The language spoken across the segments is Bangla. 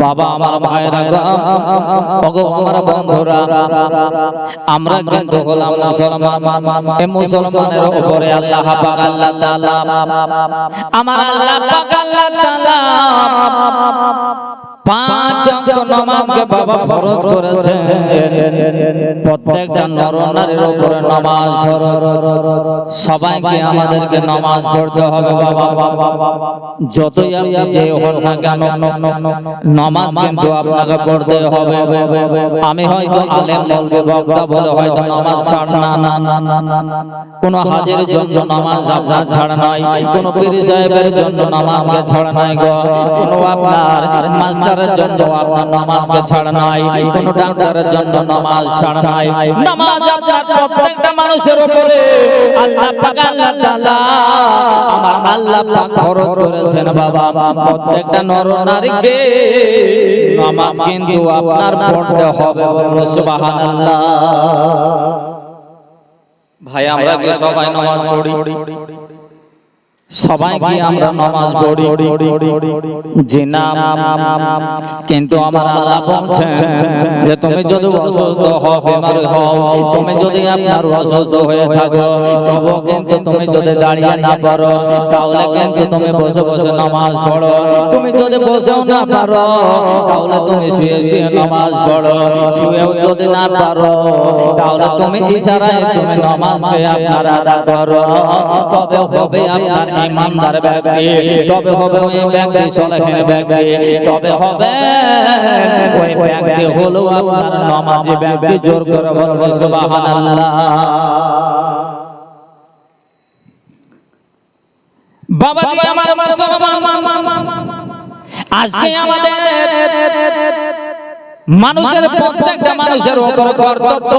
বাবা আমার ভাইরা গো আমার বন্ধুরা, আমরা কিন্তু হলাম মুসলমান। এ মুসলমানের উপরে আল্লাহ পাক, আল্লাহ তাআলা, আমার আল্লাহ পাক, আল্লাহ তাআলা নামাজ নামাজ নামাজ আমি হয়তো আলেম নামাজ ছাড় না। না না। কোন জন্য নামাজ আপনার ছাড়া নাই। কোন সাহেবের জন্য নামাজকে ছাড়া নাই আপনার মাস্টারের জন্য আপনার নামাজকে ছাড়া নাই। কোন ডাক্তারের জন্য নামাজ ছাড়া নাই। নামাজ আপনার প্রত্যেকটা মানুষের উপরে। আল্লাহ পাক, আল্লাহ তাআলা আমার আল্লাহ পাক ফরজ করেছেন বাবা। প্রত্যেকটা নর নারীকে নামাজ কিন্তু আপনার পড়তে হবে বলুন সুবহানাল্লাহ। ভাই, আমরা কি সবাই নামাজ পড়ি? সবাই কি আমরা নামাজ পড়ি। যে নাম কিন্তু আমার আল্লাহ বলছেন যে তুমি যদি অসুস্থ হও বেমার হও তুমি যদি আপনার অসুস্থ হয়ে থাকো তবু কিন্তু তুমি যদি দাঁড়িয়ে না পারো তাহলে কিন্তু তুমি বসে বসে নামাজ পড়ো। তুমি যদি বসেও না পারো তাহলে তুমি শুয়ে শুয়ে নামাজ পড়ো। শুয়েও যদি না পারো তাহলে তুমি ইশারায় তুমি নামাজকে আপনার আদা করো। তবে হবে আপনার ইমানদার ব্যক্তি, তবে হবে ওই ব্যক্তি সলেহের ব্যক্তি, তবে হবে ওই ব্যক্তি হলো আপনার নামাজি ব্যক্তি, জোর করে বলব, সুবহানাল্লাহ। বাবাজি আমার মুসলমান, আজকে আমাদের মানুষের প্রত্যেকটা মানুষের উপর কর্তব্য।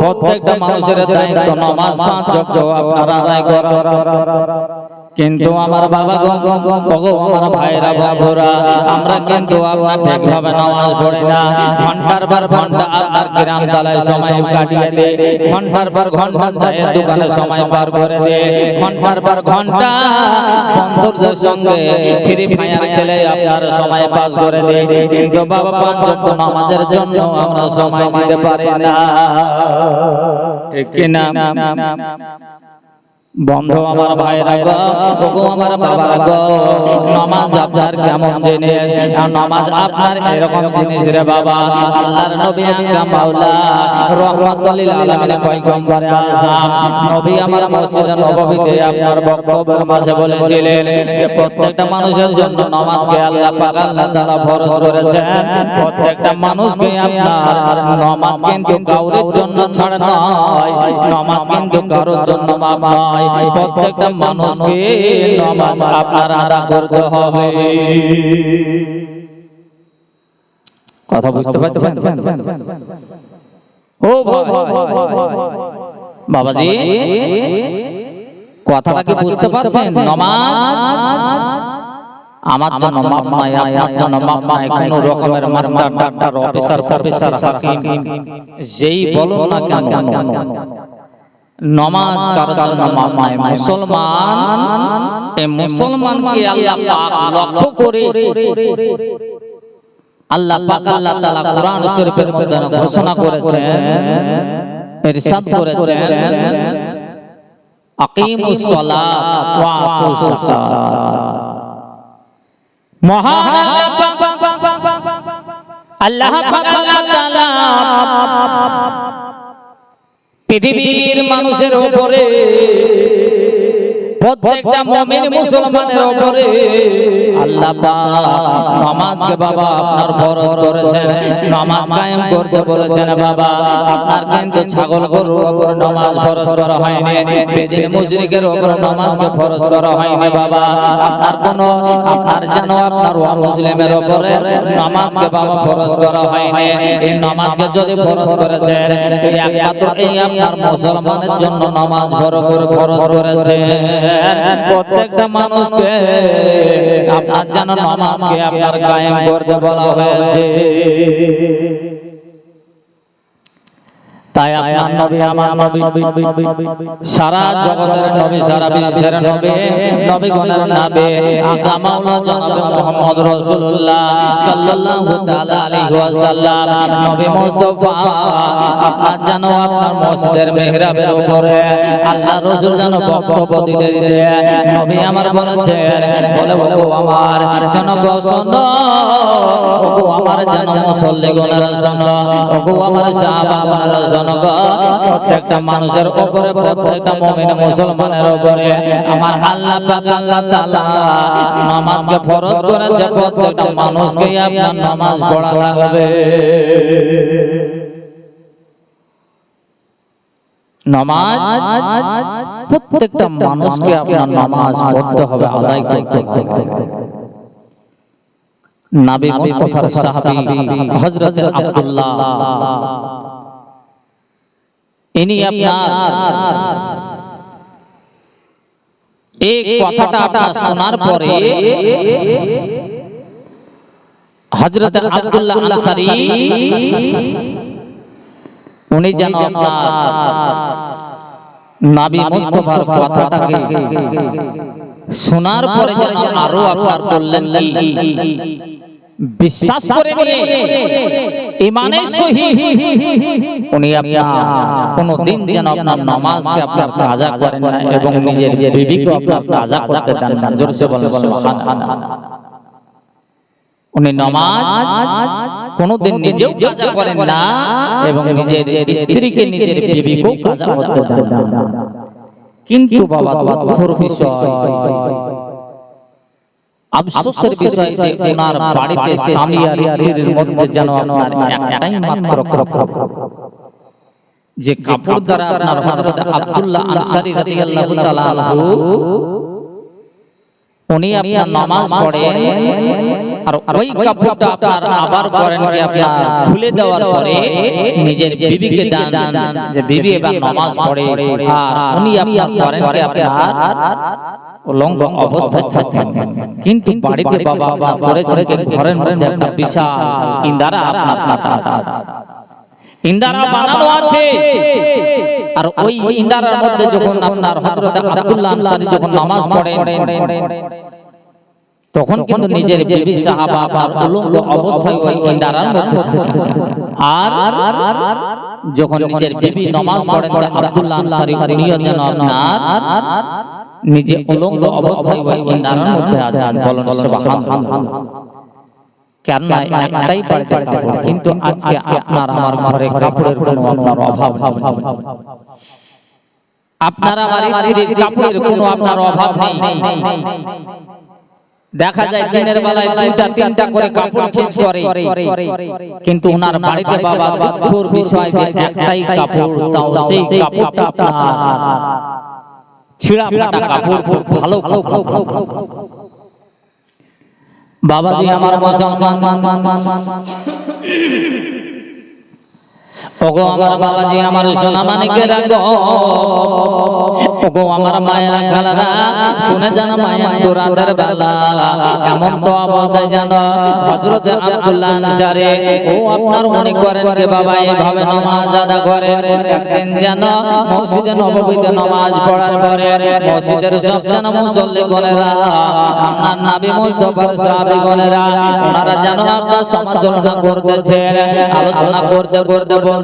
প্রত্যেকটা মানুষের দায়িত্ব নামাজ পাঁচ ওয়াক্ত আপনারা আদায় করা। কিন্তু আমার বাবা গো আমার ভাইরা বন্ধুরা আমরা কিন্তু আপনার ঠিকভাবে নামাজ পড়ি না। ঘণ্টার পর ঘণ্টা আপনার তালায় সময় কাটিয়ে দে। ঘণ্টার পর ঘণ্টা চায়ের দোকানে সময় পার করে দে। ঘণ্টার পর ঘণ্টা বন্ধুদের সঙ্গে ফ্রি ফায়ার খেলে আপনার সময় পাস করে দে। কিন্তু বাবা পাঁচ নামাজের জন্য আমরা সময় দিতে পারি না। ঠিক কিনা? বন্ধু আমার ভাইরা গো ওগো আমার বাবারা গো নামাজ আপনার কেমন জিনিস? নামাজ আপনার এরকম জিনিস রে বাবা? আল্লাহর নবী আঙ্কা মাওলা রহমাতুল লিল আলামিন পয়গম্বরে আযম নবী আমার মসজিদে নববীতে আপনার বক্তব্যের মাঝে বলেছিলেন যে প্রত্যেকটা মানুষের জন্য নামাজকে আল্লাহ পাক আল্লাহ তাআলা ফরজ করেছেন। প্রত্যেকটা মানুষকে আপনার নামাজ কিন্তু কাউরের জন্য ছাড় নয় নামাজ কিন্তু কারোর জন্য মাপ নয়। প্রত্যেকটা মানুষকে নামাজ আপনার আদা করতে হবে। কথা বুঝতে পারছেন? ও বাবাজি কথাটা কি বুঝতে পারছেন? নামাজ? আমার জন্য মাপ নাই আপনার জন্য মাপ নাই কোন রকমের মাস্টার ডাক্তার অফিসার প্রফেসর হাকিম যেই বলো না কেন। নমাজ কারও জন্য মুসলমান এই মুসলমানকে আল্লাহ পাক লক্ষ্য করে আল্লাহ পাক আল্লাহ তাআলা কোরআন শরীফের মধ্যে ঘোষণা করেছেন ইরশাদ করেছেন আকিমুস সালাত ওয়া আতুস যাকাত মহান আল্লাহ পাক। আল্লাহ তাআলা পৃথিবীর মানুষের উপরে প্রত্যেকটা মুমিন মুসলমানের উপরে আল্লাহ পাক নামাজকে বাবা আপনার ফরজ করেছেন নামাজ কায়েম করতে বলেছেন বাবা। আপনার কিন্তু ছাগল গরুর উপর নামাজ ফরজ করা হয়নি বেদিন মুশরিকের উপর নামাজকে ফরজ করা হয়নি বাবা। আপনার কোন আপনার যেন আপনার ওয়া মুসলিমের উপরে নামাজকে বাবা ফরজ করা হয়নি। এই নামাজকে যদি ফরজ করেছেন একমাত্র এই আপনার মুসলমানের জন্য নামাজ ফরজ করে ফরজ প্রত্যেকটা মানুষকে আপনার যেন নামাজকে আপনার গায়ে করতে বলা হয়েছে। তাই আপনার নবী আমার নবী। সারা জগতের নবী, সারা বিশ্বের নবী নবী রাসূলুল্লাহ সাল্লাল্লাহু তাআলা আলাইহি ওয়াসাল্লাম। নবী মুস্তাফা, আপনার জানো আপনার মসজিদের মিহরাবের উপরে আল্লাহ রাসূল জানো বক্তব্য দিতে দিতে নবী আমার বলেছেন, বলে আমার শোনো গো, শোনো। আমার জানো শোনো আমার শোনো। প্রত্যেকটা মানুষের উপরে, প্রত্যেকটা মুসলমানের উপরে। আমার আল্লাহ নামাজকে ফরজ করেছে, প্রত্যেকটা মানুষকে আপনার নামাজ পড়া লাগবে। নামাজ, প্রত্যেকটা মানুষকে আপনার নামাজ পড়তে হবে, আদায় করতে হবে। নাবি সাহাবী হযরত আব্দুল্লাহ ইনি আপনার। এই কথাটা আপনার শোনার পরে হযরত আব্দুল্লাহ আনসারী উনি যেন আপনার নাবি মুস্তাফার কথাটাকে শোনার পরে যেন আরও আপনার কি? বিশ্বাস করে নিয়ে ইমানের সহিত উনি আপনার কোনো দিন যেন আপনার নামাজকে আপনার কাজা করেন না এবং নিজের বিবিকে আপনার কাজা করতে দেন না। জোরসে বলেন উনি নামাজ কোনোদিন নিজেও কাজা করেন না এবং নিজের স্ত্রীকে নিজের বিবিকেও কাজা করতে দেন না। কিন্তু বাবা, দুঃখর বিষয়। আফসোসের বিষয় যে ওনার বাড়িতে স্বামী আর স্ত্রীর মধ্যে যেন আপনার একটাই মাত্র যে কাপড় দ্বারা আপনার হযরত আব্দুল্লাহ আনসারী রাদিয়াল্লাহু তাআলা আনহু উনি আপনার নামাজ পড়েন আর ওই কাপড়টা আপনার আবার করেন কি আপনার খুলে দেওয়ার পরে নিজের বিবিকে দান যে বিবি এবার নামাজ পড়ে। আর উনি আপনার করেন কি আপনার উলঙ্গ অবস্থায় থাকেন। কিন্তু বাড়িতে বাবা আপনার করেছেন যে ঘরের মধ্যে একটা বিশাল ইন্দারা আপনার কাটা আছে। ইন্দারা বানানো আছে। আর ওই ইন্দারার মধ্যে যখন আপনার হযরত আব্দুল্লাহ আনসারী যখন নামাজ পড়েন তখন কিন্তু নিজের বিবি সাহাবা আবার উলঙ্গ অবস্থায় ওই ইন্দারার মধ্যে আর যখন নিজের বিবি নামাজ পড়েন আব্দুল্লাহ আনসারী উনিও যেন আপনার নিজে উলঙ্গ অবস্থায় ওই ইন্দারার মধ্যে আছেন। বলেন সুবহানাল্লাহ। কেন একটাই বাড়িতে কাপড় কিন্তু আজকে আপনার আমার ঘরে কাপড়ের কোনো আপনার অভাব আপনার আমার স্ত্রীর কাপড়ের কোনো আপনার অভাব নেই। দেখা যায় দিনের বেলায় দুইটা তিনটা করে কাপড় চেঞ্জ করে। কিন্তু ওনার বাড়িতে বাবা দুঃখর বিষয় যে একটাই কাপড় তাও সেই কাপড়টা আপনার। ছিঁড়া ফাটা কাপড় খুব ভালো বাবাজি আমার মুসলমান ওগো আমার বাবাজি, আমার সোনা মানিকে রাখো ওগো আমার মায়েরা খালারা, শুনে জানা মায়ের দুরাদের বেলা। এমন তো অবস্থায় জানো হযরত আব্দুল্লাহ আনসারী, ও আপনার মনে করেন কে বাবা এইভাবে নামাজ আদা করেন? একদিন যেন মসজিদে নববীতে নামাজ পড়ার পরে মসজিদের সব যেন মুসল্লি গণেরা আপনার নাবি মুস্তফার সাহাবী গণেরা, ওনারা যেন আপনার সমালোচনা করতেছেন, আলোচনা করতে করতে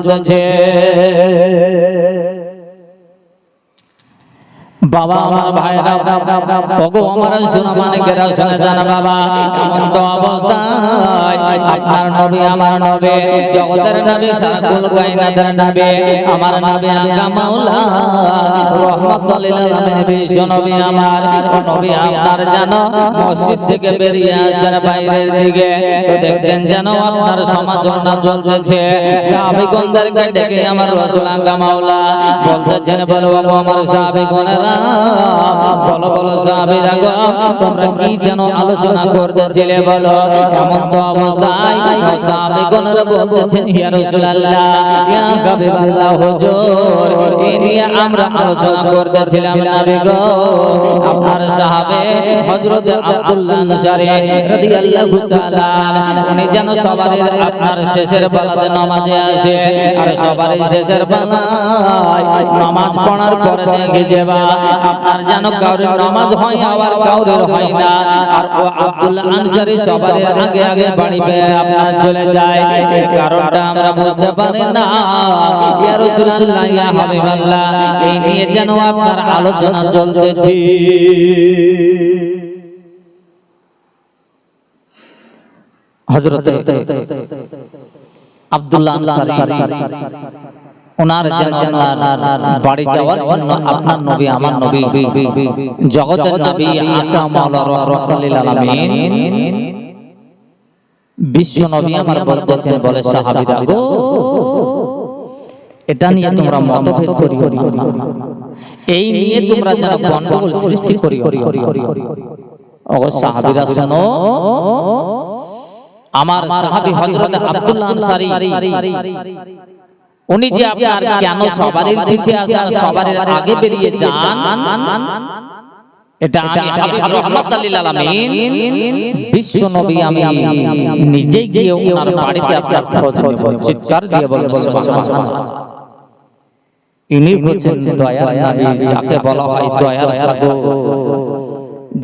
সমালোচনা চলতেছে বাবা আমার ভাইরা ওগো আমার মানিকেরা শুনে জানা বাবা এমন তো অবস্থায় আপনার নবী আমার নবী জগতের নবী কায়নাতের নবী আমার নবী আকা মাওলা রহমাতুল লিল আলামিন বিশ্ব নবী আমার ও নবী আপনার জানো মসজিদ থেকে বেরিয়ে আসছেন বাইরের দিকে তো দেখছেন যেন আপনার সমালোচনা চলতেছে সাহাবিগণদেরকে ডেকে আমার রাসূল আকা মাওলা বলতেছেন বলো আমার সাহাবিগণেরা বলো বলো তোমরা কি আলোচনা করতেছিলে বলো? এমন তো অবস্থায় বলতেছেন, ইয়া রাসূলুল্লাহ, ইয়া হুজুর এই নিয়ে আমরা আলোচনা করতেছিলাম নবী গো। আপনার হযরত আব্দুল্লাহ রাদিয়াল্লাহু তাআলা, উনি যেন সবার আপনার শেষের বেলাতে নামাজে আসে, আর সবার শেষের বেলায় নামাজ পড়ার পরে দেখে আপনার যেন কাউরের নামাজ হয়, আবার কাউরের হয় না। আর ও আনসারী সবার আগে আগে বাড়ি পেয়ে আপনার চলে যায়। কারণটা আমরা বুঝতে পারি না। ইয়া রাসূলুল্লাহ, ইয়া হাবিবাল্লাহ, এই নিয়ে যেন আপনার আলোচনা চলতেছে। হযরত আব্দুল্লাহ আনসারী। ওনার বাড়ি যাওয়ার জন্য আপনার নবী আমার নবী জগতের নবী আকা মাওলা রাহমাতুল আলামিন। বিশ্ব নবী আমার বলতেছেন বলে সাহাবীরা গো এটা নিয়ে তোমরা মতভেদ করিও না। এই নিয়ে তোমরা যেন গন্ডগোল সৃষ্টি করিও ও সাহাবীরা শোনো আমার সাহাবী হযরত আব্দুল্লাহ আনসারী। উনি যে আপনার কেন সবারই পিছে আসেন সবারই আগে বেরিয়ে যান এটা আমি হাবিব রহমাতুল আলামিন বিশ্ব নবী আমি নিজে গিয়ে ওনার বাড়িতে আপনার খোঁজ নেব চিৎকার দিয়ে বলব সুবহানাল্লাহ। ইনি হচ্ছেন দয়ার নবী যাকে বলা হয় দয়ার সাগর।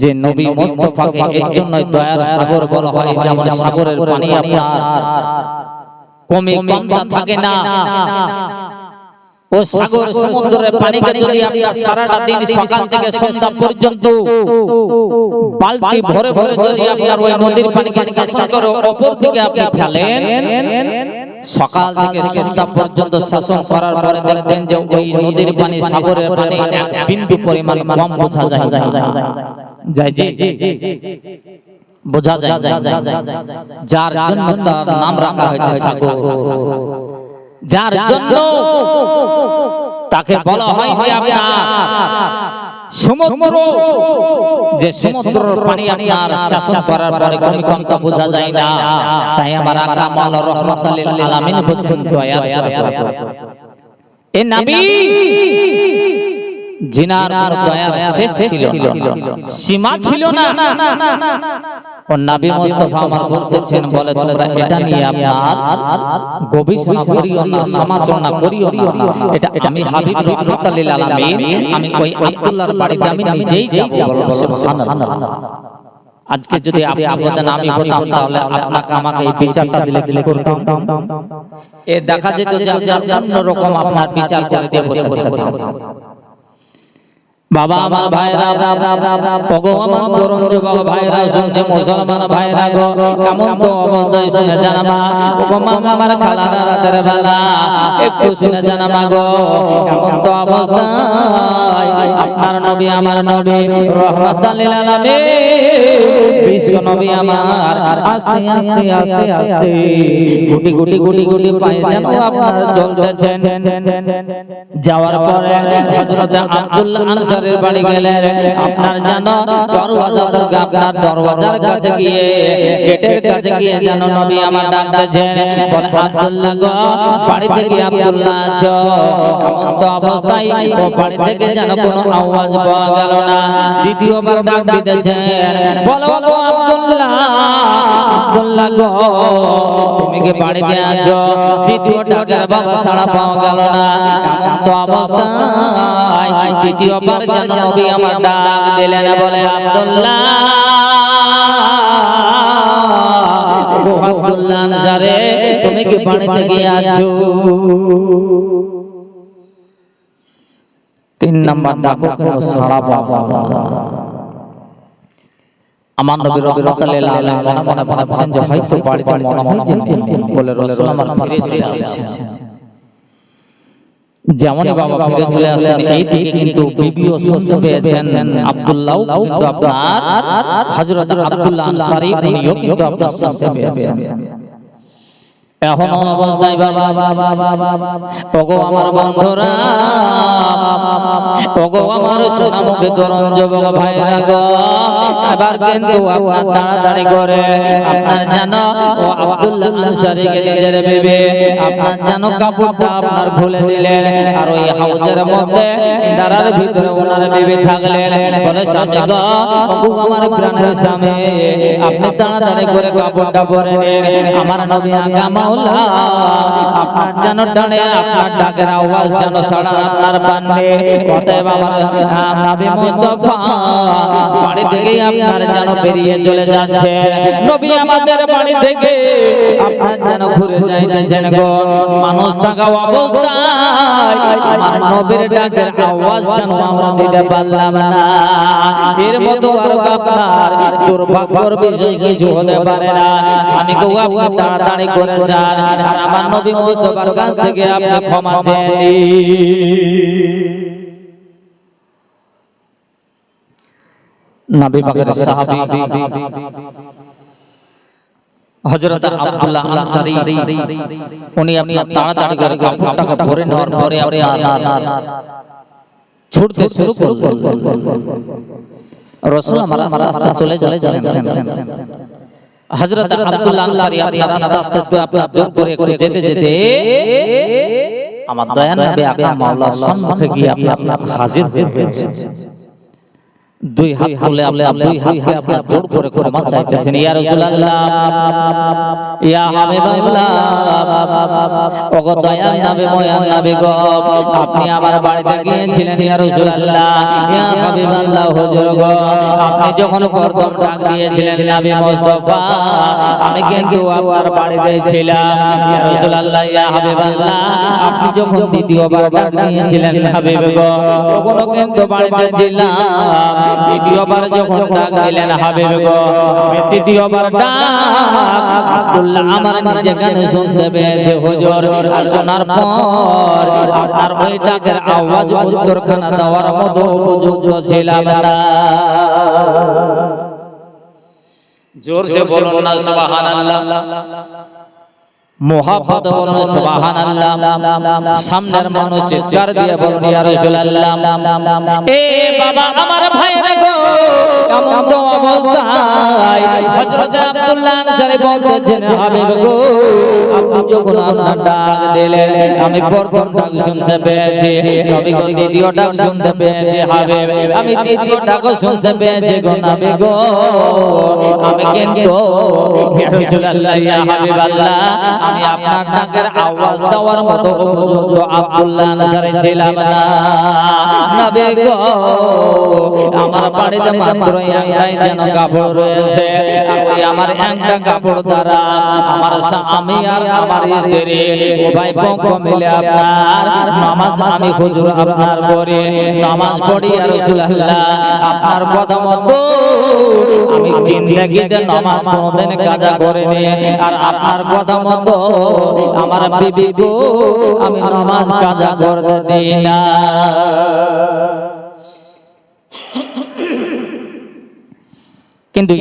যে নবী মুস্তাফাকে এর জন্যই দয়ার সাগর বলা হয় যেমন সাগরের পানি। আপনার। কমে কমতা থাকে না ও সাগর সমুদ্রের পানিকে যদি আপনার সারাটা দিন সকাল থেকে সন্ধ্যা পর্যন্ত বালতি ভরে ভরে যদি আপনার ওই নদীর পানিকে শাসন করে অপর দিকে আপনি ফেলেন সকাল থেকে সন্ধ্যা পর্যন্ত শাসন করার পরে দেখবেন যে ওই নদীর পানি সাগরের পানি এক বিন্দু পরিমাণ কম বোঝা যায় যায় জি বোঝা যায়। যার জন্য তার নাম রাখা হয়েছে সাগর। যার জন্য তাকে বলা হয় যে আপনার। সমুদ্র যে সমুদ্রের পানি আপনার শাসন করার পরে ভূমিকম্পটা বোঝা যায় না। তাই আমার আকা মাওলা রহমাতুল আলামিন হচ্ছেন দয়ার এ নবী! জিনার দয়ার শেষ ছিল সীমা ছিল না। ও নবী মুস্তাফা আমার বলতেছেন বলে তোমরা এটা নিয়ে আপনার গবেষণা করিও না সমালোচনা করিও না। এটা আমি হাবিব রহমাতুল আলামিন আমি ওই আব্দুল্লাহর বাড়িতে আমি নিজেই যাব সুবহানাল্লাহ। আজকে যদি আপনি হতেন আমি হতাম তাহলে আপনাকে আমাকে এই বিচারটা দিলে কি করতাম? এ দেখা যেত যে অন্যরকম আপনার বিচার করে দিয়ে বসে থাকতেন বাবা আমার ভাইরা ভগবান তরুণ যুবক ভাইরা, শুনছে, মুসলমান ভাইরা গো, কেমন তো অবস্থায় শুনে জানামা ভগবান আমার খালারা রাতের বেলা, একটু শুনে জানামা গো, কেমন তো অবস্থায় আপনার নবী, আমার নবী রহমাতাল আলামিন, বিশ্ব নবী আমার, আস্তে আস্তে আস্তে আস্তে, গুটি গুটি গুটি গুটি পায়ে যেন আপনার চলতেছেন। যাওয়ার পরে হযরত আব্দুল্লাহ আনসারের বাড়ি গেলেন। আপনার জানো দরওয়াজা দরগা আপনার দরওয়াজার কাছে গিয়ে, গেটের কাছে গিয়ে যেন নবী আমার ডাক দিয়েছেন বলে আব্দুল্লাহ গো বাড়ি থেকে আব্দুল্লাহ আছো? এমন তো অবস্থায় ও বাড়ি থেকে যেন কোনো আওয়াজ পাওয়া গেল না। দ্বিতীয়বার ডাক দিতেছেন, বলো গো আব্দুল্লাহ আব্দুল্লাহ গো, তুমি কি বাড়িতে আছো? দ্বিতীয় ডাকের বাবা সাড়া পাওয়া গেল না। এমন তো অবস্থায় দ্বিতীয়বার আমার ডাক দিলেন, বলে, আব্দুল্লাহ তুমি কি তিন নাম্বার ডাকো গেল না। আমার নবী রহমাতুল্লাহ আলাইহি মনে মনে ভাবছেন যে হয়তো বাড়িতে মনে হয় যে বলে, রাসূল আমার ফিরে চলে আসছে যেমন বাবা ফিরে চলে আসছেন এই দিকে কিন্তু বিবিও শুনতে পেয়েছেন আব্দুল্লাহ কিন্তু আপনার হযরত আব্দুল্লাহ আনসারী উনিও কিন্তু আপনার শুনতে পেয়েছেন। এখন অবস্থায় বাবা ওগো আমার বন্ধুরা ওগো আমার সোনামুখে যুবক ভাইরা গো। এবার কিন্তু আপনার তাড়াতাড়ি করে, আপনার জানো ও আব্দুল্লাহ আনসারীকে নিজের ভেবে আপনার জানো কাপড়টা আপনার খুলে দিলেন, আর ওই হাউজের মধ্যে দাঁড়ার ভিতরে ওনার বেবি থাকলেন। বলে, স্বামী গো আমার প্রাণের স্বামী, আপনি তাড়াতাড়ি করে কাপড়টা পরে নিন। আমার নবী আকা মাওলা আপনার যেন ডানে আপনার ডাকের আওয়াজ যেন সাড়া আপনার পানবে অতএব আমার নবী মুস্তাফা বাড়ি থেকে আপনার যেন বেরিয়ে চলে যাচ্ছে নবী আমাদের বাড়ি থেকে আপনার যেন ঘুরে যাইতেছেন গো মানুষ থাকা অবস্থায়। আমার নবীর ডাকের আওয়াজ যেন আমরা দিতে পারলাম না। এর মতো আর আপনার দুর্ভাগ্যর বিষয় কিছু হতে পারে না। স্বামীকেও আপনি তাড়াতাড়ি করে যান। আর আমার নবী মুস্তফার কাছ থেকে আপনি ক্ষমা চেয়ে নবী পাকের সাহাবী। হযরত আব্দুল্লাহ আনসারী উনি আপনার তাড়াতাড়ি করে কাপড়টাকে পরে নেওয়ার পরে আপনার ছুটতে শুরু করলেন। রাসূল আমার আস্তে আস্তে চলে যাচ্ছেন। হযরত আব্দুল্লাহ আনসারী আপনার আস্তে আস্তে আপনার জোর করে করে যেতে যেতে আমার দয়া নবী আকা মাওলা সম্মুখে গিয়ে আপনার হাজির হয়ে গেছেন দুই হাত তুলে আপনার দুই হাতকে আপনার জোর করে ক্ষমা চাইতেছেন ইয়া রাসূলুল্লাহ। ইয়া হাবিবাল্লাহ। ওগো দয়াল নবী ময়ান নবী গো আপনি আমার বাড়িতে গিয়েছিলেন ইয়া রাসূলুল্লাহ। ইয়া হাবিবাল্লাহ হুজুর গো আপনি যখন প্রথম ডাক দিয়েছিলেন নবী মুস্তাফা আমি কিন্তু আপনার বাড়িতে ছিলাম। ইয়া রাসূলুল্লাহ ইয়া হাবিবাল্লাহ। আপনি যখন দ্বিতীয়বার ডাক দিয়েছিলেন হাবিব গো তখনও কিন্তু বাড়িতে ছিলাম। দ্বিতীয়বার যখন ডাক দিলেন হাবিব গো, আমি তৃতীয়বার ডাক, আব্দুল্লাহ আমার নিজে কানে শুনতে পেয়েছে, হুজুর। আর শোনার পর আপনার ওই ডাকের আওয়াজ উত্তরখানা দেওয়ার মতো উপযুক্ত ছিলাম না। জোর সে বলুন না, সুবহানাল্লাহ। সামনের মানুষ চিৎকার দিয়ে বলুন ডাক আমি প্রথম ডাক শুনতে পেয়েছি দ্বিতীয় ডাক শুনতে পেয়েছি আমি তৃতীয় ডাকও শুনতে পেয়েছি গো, নবী গো। আমি কিন্তু আমি আপনার ডাকের আওয়াজ দেওয়ার মতো উপযুক্ত আব্দুল্লাহ আনসারী ছিলাম না। নবী গো আমার বাড়িতে মাত্র একটাই যেন কাপড় রয়েছে। ওই আমার একটা কাপড় দ্বারা আমার স্বামী আর আমার স্ত্রী উভয় পক্ষ মিলে আপনার নামাজ আমি হুজুর আপনার করে নামাজ পড়ি আর রাসূলুল্লাহ। আপনার কথা মতো আমি জিন্দেগিতে নামাজ কোনোদিন কাজা করিনি। আর আপনার কথা মতো আমার বিবি গো, আমি নামাজ কাজা করতে দিই না। কিন্তু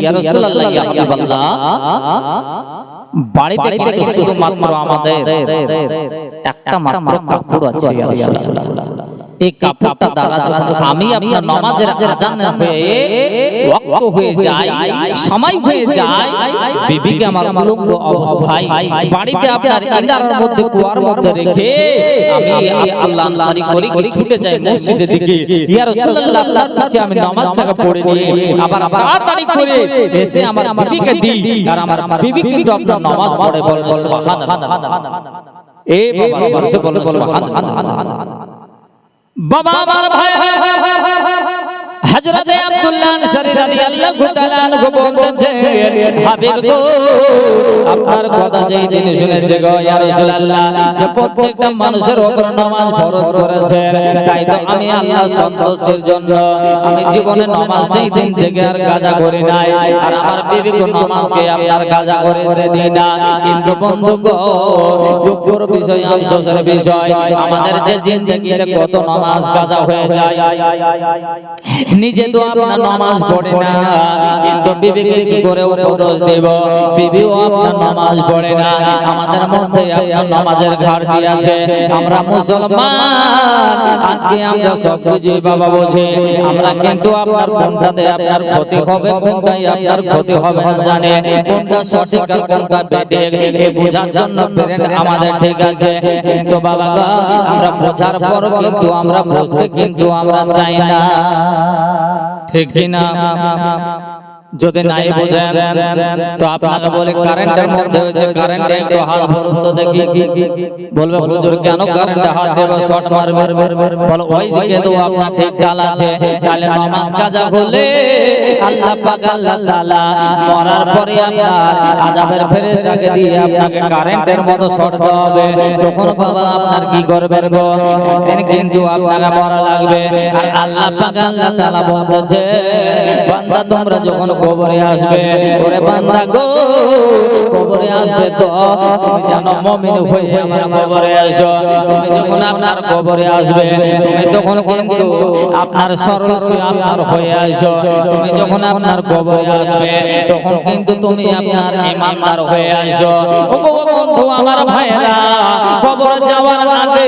বাড়িতে শুধুমাত্র আমাদের একটা মাত্র কাপড় আছে এই কাপড়টা দ্বারা যখন আমি আপনার নামাজের আজান হয়ে ওয়াক্ত হয়ে যায় সময় হয়ে যায় বিবিকে আমার উলঙ্গ অবস্থায় বাড়িতে আপনার ইনারার মধ্যে কুয়ার মধ্যে রেখে আমি আল্লাহ আনসারি করি কি ছুটে যাই মসজিদের দিকে। ইয়া রাসূলুল্লাহ আপনার কাছে আমি নামাজটাকে পড়ে নিয়ে আবার তাড়াতাড়ি করে এসে আমার বিবিকে দিই। আর আমার বিবি কিন্তু আপনার নামাজ পড়ে সুবহানাল্লাহ। এ বাবা সুবহানাল্লাহ। বাবা আমার ভাই হযরত আব্দুল্লাহ তাআলা হাবিব গো, আপনার কথা যেই দিন শুনেছে গো, ইয়া রাসূলুল্লাহ, যে প্রত্যেকটা মানুষের উপর নামাজ ফরজ করেছেন তাই তো আমি আল্লাহ সন্তুষ্টির জন্য আমি জীবনে নামাজ সেই দিন থেকে আর কাজা করি নাই। আর আমার বিবি কো নামাজকে আপনার কাজা করে না। কিন্তু বন্ধু গো, দুঃখের বিষয়, আফসোসের বিষয়, আমাদের যে জিন্দগিতে কত নামাজ কাজা হয়ে যায়। নিজে তো আপনার নামাজ পড়ে না। কিন্তু বিবিকে কি করে উপদেশ দেব? বিবিও আপনার নামাজ পড়ে না। আমাদের মধ্যে আপনার নামাজের ঘাটতি আছে। আমরা মুসলমান। আজকে আমরা সব কিছুই বাবা বোঝে। আমরা কিন্তু আপনার কোনটাতে আপনার ক্ষতি হবে কোনটাই আপনার ক্ষতি হবে না জানে। কোনটা সঠিক আর কোনটা বেঠিক এ বোঝার জন্য ব্রেন আমাদের ঠিক আছে। কিন্তু বাবা আমরা বোঝার পর কিন্তু আমরা বুঝতে কিন্তু আমরা চাই না ঠিক কিনা যদি নাই বুঝেন তো আপনাকে বলে কারেন্টের মধ্যে হয়েছে কারেন্টে একটু হাত ভরুন তো দেখি বলবে হুজুর কেন কারেন্টে হাত দেবে শর্ট মারবে বল ওই দিকে তো আপনার ঠিক ডাল আছে তাহলে নামাজ কাজা হলে আল্লাহ পাক আল্লাহ তাআলা মরার পরে আপনার আযাবের ফেরেশতাকে দিয়ে আপনাকে কারেন্টের মতো শর্ট হবে তখন বাবা আপনার কি করবেন গো কিন্তু আপনাকে মরা লাগবে আর আল্লাহ পাক আল্লাহ তাআলা বলতেছে বান্দা তোমরা যখন কবরে আসবে। ওরে বান্দা গো, কবরে আসবে তো। তুমি জানো মুমিন হয়ে আমার কবরে আসো। তুমি যখন আপনার কবরে আসবে, তুমি তখন কিন্তু আপনার সরলসি আপনার হয়ে আসো। তুমি যখন আপনার কবরে আসবে, তখন কিন্তু তুমি আপনার ইমানদার হয়ে আসো। বন্ধু, আমার ভাইরা কবর যাওয়ার আগে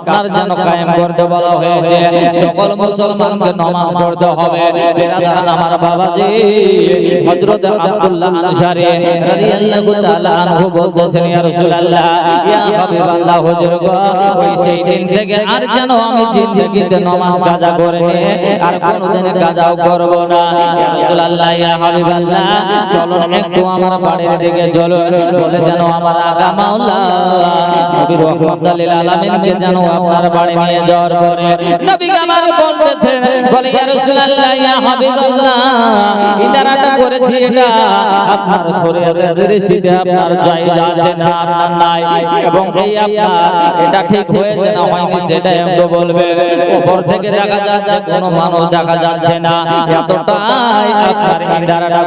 আপনার যেন কায়েম করতে বলা হয়েছে সকল মুসলমানকে নামাজ পড়তে হবে। বেরাদার আমার বাবাজি হযরত আব্দুল্লাহ আনসারী রাদিয়াল্লাহু তাআলা আনহু বলতেছেন ইয়া রাসূলুল্লাহ ইয়া হাবিবাল্লাহ হুজুর গো ওই সেই দিন থেকে আর যেন আমি জিন্দেগিতে নামাজ কাজা করিনি আর কোনোদিন কাজাও করব না। ইয়া রাসূলুল্লাহ ইয়া হাবিবাল্লাহ চলুন একটু আমার বাড়ির দিকে চলুন বলে যেন আমার আগা মাওলা নবী রহমাতুল লিল আলামিনকে যেন আপনার বাড়ি নিয়ে যাওয়ার পরে নবী আমার বলতেছেন, বলে, ইয়া রাসূলুল্লাহ, ইয়া হাবিবাল্লাহ, ইদারাটা করেছি এটা আপনার শরীরের দৃষ্টিতে আপনার জায়েজ আছে না, আপনার নাই। এবং এই আপনার, এটা ঠিক হয়েছে না হয়নি সেটা একটু বলবে। উপর থেকে দেখা যাচ্ছে কোনো মানুষ দেখা যাচ্ছে না। এতটাই আপনার ইদারাটা